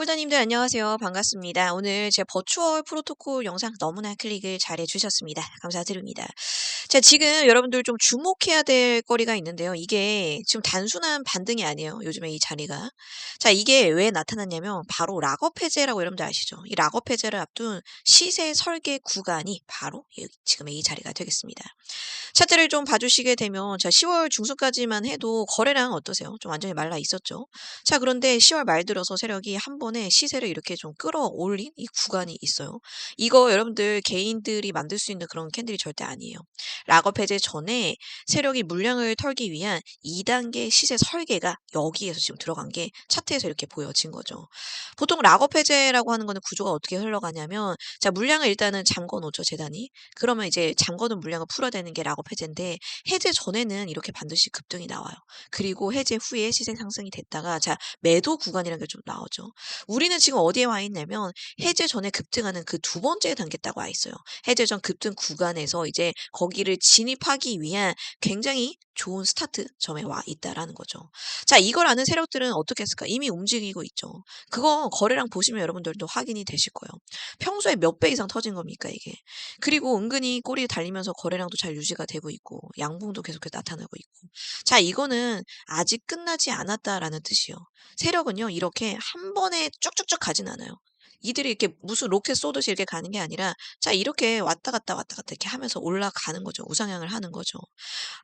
홀더님들 안녕하세요. 반갑습니다. 오늘 제 버추얼 프로토콜 영상 너무나 클릭을 잘 해 주셨습니다. 감사드립니다. 자, 지금 여러분들 좀 주목해야 될 거리가 있는데요. 이게 지금 단순한 반등이 아니에요. 요즘에 이 자리가. 자, 이게 왜 나타났냐면 바로 락업 해제라고 여러분들 아시죠? 이 락업 해제를 앞둔 시세 설계 구간이 바로 이- 지금의 이 자리가 되겠습니다. 차트를 좀 봐주시게 되면 자 10월 중순까지만 해도 거래량 어떠세요? 좀 완전히 말라 있었죠. 자 그런데 10월 말 들어서 세력이 한 번에 시세를 이렇게 좀 끌어올린 이 구간이 있어요. 이거 여러분들 개인들이 만들 수 있는 그런 캔들이 절대 아니에요. 락업 해제 전에 세력이 물량을 털기 위한 2단계 시세 설계가 여기에서 지금 들어간 게 차트에서 이렇게 보여진 거죠. 보통 락업 해제라고 하는 거는 구조가 어떻게 흘러가냐면 자 물량을 일단은 잠궈 놓죠 재단이. 그러면 이제 잠궈둔 물량을 풀어대는 게 락업 해제인데 해제 전에는 이렇게 반드시 급등이 나와요. 그리고 해제 후에 시세 상승이 됐다가 자 매도 구간이라는 게 좀 나오죠. 우리는 지금 어디에 와 있냐면 해제 전에 급등하는 그 두 번째 단계 딱와 있어요. 해제 전 급등 구간에서 이제 거기를 진입하기 위한 굉장히 좋은 스타트 점에 와 있다라는 거죠. 자 이걸 아는 세력들은 어떻게 했을까? 이미 움직이고 있죠. 그거 거래량 보시면 여러분들도 확인이 되실 거예요. 평소에 몇 배 이상 터진 겁니까 이게? 그리고 은근히 꼬리 달리면서 거래량도 잘 유지가 되고 있고 양봉도 계속해서 나타나고 있고 자 이거는 아직 끝나지 않았다라는 뜻이요. 세력은요 이렇게 한 번에 쭉쭉쭉 가진 않아요. 이들이 이렇게 무슨 로켓 쏘듯이 이렇게 가는 게 아니라 자 이렇게 왔다 갔다 왔다 갔다 이렇게 하면서 올라가는 거죠. 우상향을 하는 거죠.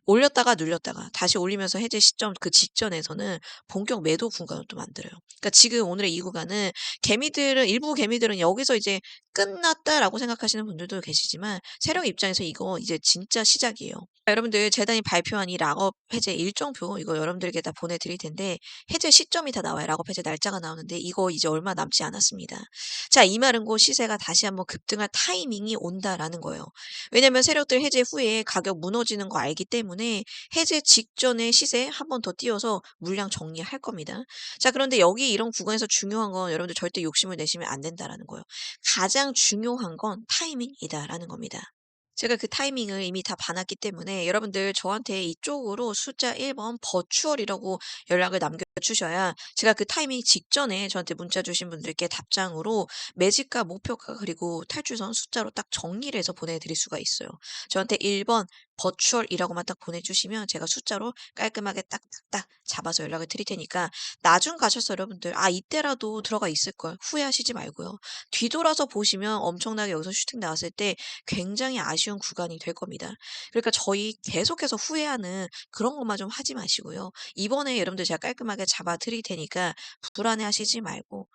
올렸다가 눌렸다가 다시 올리면서 해제 시점 그 직전에서는 본격 매도 구간을 또 만들어요. 그러니까 지금 오늘의 이 구간은 개미들은 일부 개미들은 여기서 이제 끝났다라고 생각하시는 분들도 계시지만 세력 입장에서 이거 이제 진짜 시작이에요. 여러분들 재단이 발표한 이 락업 해제 일정표 이거 여러분들에게 다 보내드릴 텐데 해제 시점이 다 나와요. 락업 해제 날짜가 나오는데 이거 이제 얼마 남지 않았습니다. 자, 이 말은 곧 시세가 다시 한번 급등할 타이밍이 온다라는 거예요. 왜냐면 세력들 해제 후에 가격 무너지는 거 알기 때문에 해제 직전에 시세 한 번 더 띄워서 물량 정리할 겁니다. 자, 그런데 여기 이런 구간에서 중요한 건 여러분들 절대 욕심을 내시면 안 된다라는 거예요. 가장 중요한 건 타이밍이다라는 겁니다. 제가 그 타이밍을 이미 다 봐놨기 때문에 여러분들 저한테 이쪽으로 숫자 1번 버추얼이라고 연락을 남겨주셔야 제가 그 타이밍 직전에 저한테 문자 주신 분들께 답장으로 매집가, 목표가 그리고 탈출선 숫자로 딱 정리를 해서 보내드릴 수가 있어요. 저한테 1번 버추얼이라고만 딱 보내주시면 제가 숫자로 깔끔하게 딱딱딱 잡아서 연락을 드릴 테니까 나중 가셔서 여러분들 아 이때라도 들어가 있을 걸 후회하시지 말고요. 뒤돌아서 보시면 엄청나게 여기서 슈팅 나왔을 때 굉장히 아쉬운 구간이 될 겁니다. 그러니까 저희 계속해서 후회하는 그런 것만 좀 하지 마시고요. 이번에 여러분들 제가 깔끔하게 잡아 드릴 테니까 불안해 하시지 말고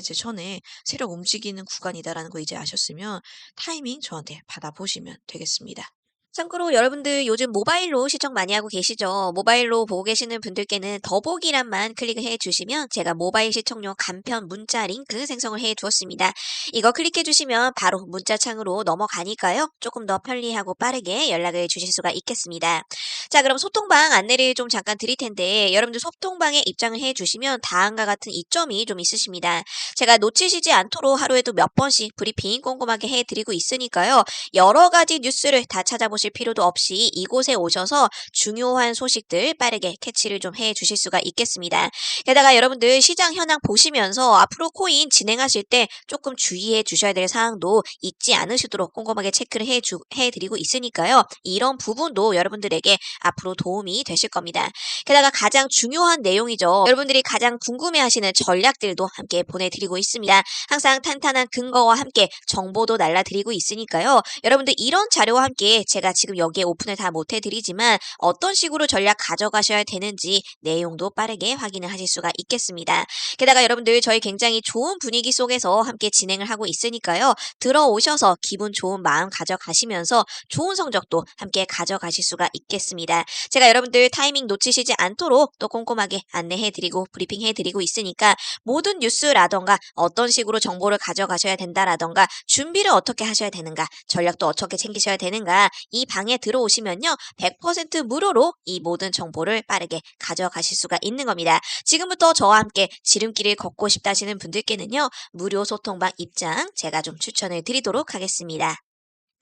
해제 전에 세력 움직이는 구간이다라는 거 이제 아셨으면 타이밍 저한테 받아보시면 되겠습니다. 참고로 여러분들 요즘 모바일로 시청 많이 하고 계시죠? 모바일로 보고 계시는 분들께는 더보기란만 클릭을 해 주시면 제가 모바일 시청용 간편 문자 링크 생성을 해 두었습니다. 이거 클릭해 주시면 바로 문자 창으로 넘어가니까요. 조금 더 편리하고 빠르게 연락을 주실 수가 있겠습니다. 자, 그럼 소통방 안내를 좀 잠깐 드릴 텐데 여러분들 소통방에 입장을 해 주시면 다음과 같은 이점이 좀 있으십니다. 제가 놓치시지 않도록 하루에도 몇 번씩 브리핑 꼼꼼하게 해 드리고 있으니까요. 여러 가지 뉴스를 다 찾아보 실 필요도 없이 이곳에 오셔서 중요한 소식들 빠르게 캐치를 좀 해 주실 수가 있겠습니다. 게다가 여러분들 시장 현황 보시면서 앞으로 코인 진행하실 때 조금 주의해 주셔야 될 사항도 잊지 않으시도록 꼼꼼하게 체크를 해, 주, 해 드리고 있으니까요. 이런 부분도 여러분들에게 앞으로 도움이 되실 겁니다. 게다가 가장 중요한 내용이죠. 여러분들이 가장 궁금해하시는 전략들도 함께 보내드리고 있습니다. 항상 탄탄한 근거와 함께 정보도 날라드리고 있으니까요. 여러분들 이런 자료와 함께 제가 지금 여기에 오픈을 다 못해드리지만 어떤 식으로 전략 가져가셔야 되는지 내용도 빠르게 확인을 하실 수가 있겠습니다. 게다가 여러분들 저희 굉장히 좋은 분위기 속에서 함께 진행을 하고 있으니까요. 들어오셔서 기분 좋은 마음 가져가시면서 좋은 성적도 함께 가져가실 수가 있겠습니다. 제가 여러분들 타이밍 놓치시지 않도록 또 꼼꼼하게 안내해드리고 브리핑해드리고 있으니까 모든 뉴스라던가 어떤 식으로 정보를 가져가셔야 된다라던가 준비를 어떻게 하셔야 되는가 전략도 어떻게 챙기셔야 되는가 이 방에 들어오시면요 100% 무료로 이 모든 정보를 빠르게 가져가실 수가 있는 겁니다. 지금부터 저와 함께 지름길을 걷고 싶다시는 분들께는요 무료 소통방 입장 제가 좀 추천을 드리도록 하겠습니다.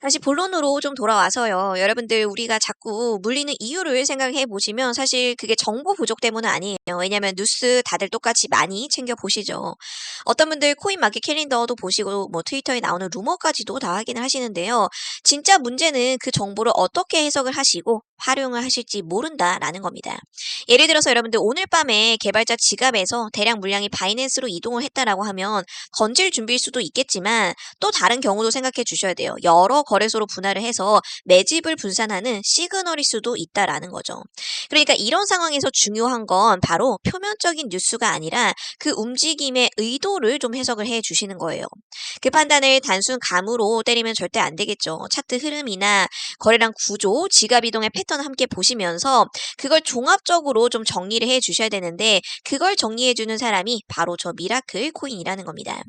다시 본론으로 좀 돌아와서요. 여러분들 우리가 자꾸 물리는 이유를 생각해 보시면 사실 그게 정보 부족 때문은 아니에요. 왜냐면 뉴스 다들 똑같이 많이 챙겨 보시죠. 어떤 분들 코인 마켓 캘린더도 보시고 뭐 트위터에 나오는 루머까지도 다 확인을 하시는데요. 진짜 문제는 그 정보를 어떻게 해석을 하시고 활용을 하실지 모른다라는 겁니다. 예를 들어서 여러분들 오늘 밤에 개발자 지갑에서 대량 물량이 바이낸스로 이동을 했다라고 하면 건질 준비일 수도 있겠지만 또 다른 경우도 생각해 주셔야 돼요. 여러 거래소로 분할을 해서 매집을 분산하는 시그널일 수도 있다라는 거죠. 그러니까 이런 상황에서 중요한 건 바로 표면적인 뉴스가 아니라 그 움직임의 의도를 좀 해석을 해 주시는 거예요. 그 판단을 단순 감으로 때리면 절대 안 되겠죠. 차트 흐름이나 거래량 구조, 지갑 이동의 패턴 함께 보시면서 그걸 종합적으로 좀 정리를 해 주셔야 되는데 그걸 정리해 주는 사람이 바로 저 미라클 코인이라는 겁니다.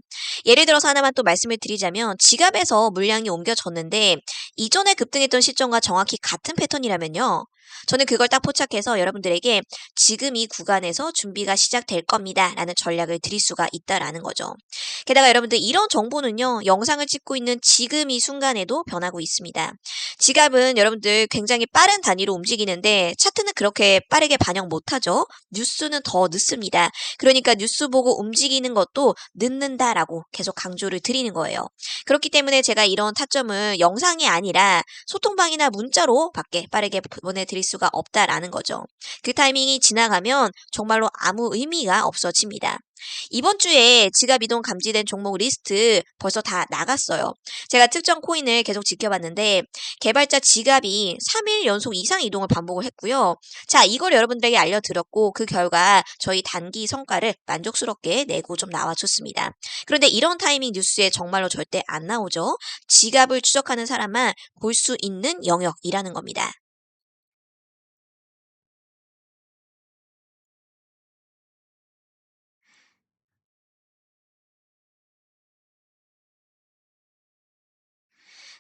예를 들어서 하나만 또 말씀을 드리자면 지갑에서 물량이 옮겨졌는데 이전에 급등했던 시점과 정확히 같은 패턴이라면요. 저는 그걸 딱 포착해서 여러분들에게 지금 이 구간에서 준비가 시작될 겁니다. 라는 전략을 드릴 수가 있다라는 거죠. 게다가 여러분들 이런 정보는요. 영상을 찍고 있는 지금 이 순간에도 변하고 있습니다. 지갑은 여러분들 굉장히 빠른 단위로 움직이는데 차트는 그렇게 빠르게 반영 못하죠. 뉴스는 더 늦습니다. 그러니까 뉴스 보고 움직이는 것도 늦는다라고 계속 강조를 드리는 거예요. 그렇기 때문에 제가 이런 타점을 영상이 아니라 소통방이나 문자로 밖에 빠르게 보내 드릴 수가 없다라는 거죠. 그 타이밍이 지나가면 정말로 아무 의미가 없어집니다. 이번 주에 지갑 이동 감지된 종목 리스트 벌써 다 나갔어요. 제가 특정 코인을 계속 지켜봤는데 개발자 지갑이 3일 연속 이상 이동을 반복을 했고요. 자, 이걸 여러분들에게 알려드렸고 그 결과 저희 단기 성과를 만족스럽게 내고 좀 나와줬습니다. 그런데 이런 타이밍 뉴스에 정말로 절대 안 나오죠. 지갑을 추적하는 사람만 볼 수 있는 영역이라는 겁니다.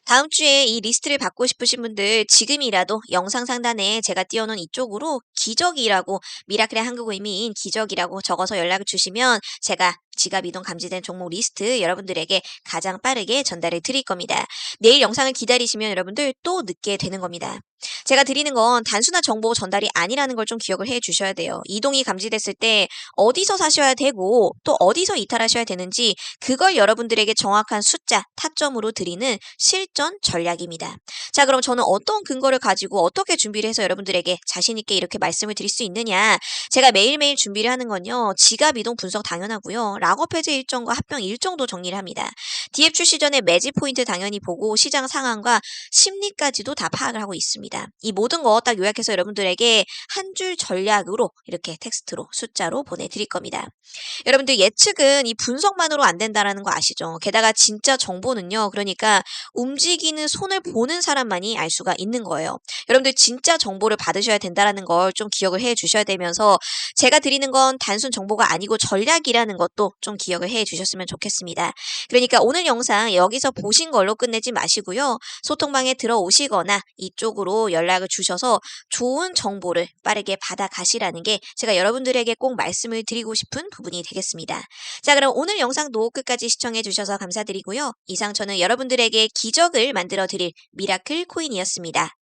다음 주에 이 리스트를 받고 싶으신 분들 지금이라도 영상 상단에 제가 띄워놓은 이쪽으로 기적이라고 미라클의 한국어 의미인 기적이라고 적어서 연락을 주시면 제가 지갑 이동 감지된 종목 리스트 여러분들에게 가장 빠르게 전달을 드릴 겁니다. 내일 영상을 기다리시면 여러분들 또 늦게 되는 겁니다. 제가 드리는 건 단순한 정보 전달이 아니라는 걸 좀 기억을 해 주셔야 돼요. 이동이 감지됐을 때 어디서 사셔야 되고 또 어디서 이탈하셔야 되는지 그걸 여러분들에게 정확한 숫자, 타점으로 드리는 실전 전략입니다. 자, 그럼 저는 어떤 근거를 가지고 어떻게 준비를 해서 여러분들에게 자신있게 이렇게 말씀을 드릴 수 있느냐. 제가 매일매일 준비를 하는 건요. 지갑 이동 분석 당연하고요. 락업 해제 일정과 합병 일정도 정리를 합니다. DF 출시 전에 매집 포인트 당연히 보고 시장 상황과 심리까지도 다 파악을 하고 있습니다. 이 모든 거 딱 요약해서 여러분들에게 한 줄 전략으로 이렇게 텍스트로 숫자로 보내드릴 겁니다. 여러분들 예측은 이 분석만으로 안 된다라는 거 아시죠? 게다가 진짜 정보는요. 그러니까 움직이는 손을 보는 사람만이 알 수가 있는 거예요. 여러분들 진짜 정보를 받으셔야 된다라는 걸 좀 기억을 해 주셔야 되면서 제가 드리는 건 단순 정보가 아니고 전략이라는 것도 좀 기억을 해 주셨으면 좋겠습니다. 그러니까 오늘 영상 여기서 보신 걸로 끝내지 마시고요. 소통방에 들어오시거나 이쪽으로 연락을 주셔서 좋은 정보를 빠르게 받아가시라는 게 제가 여러분들에게 꼭 말씀을 드리고 싶은 부분이 되겠습니다. 자, 그럼 오늘 영상도 끝까지 시청해 주셔서 감사드리고요. 이상 저는 여러분들에게 기적을 만들어 드릴 미라클 코인이었습니다.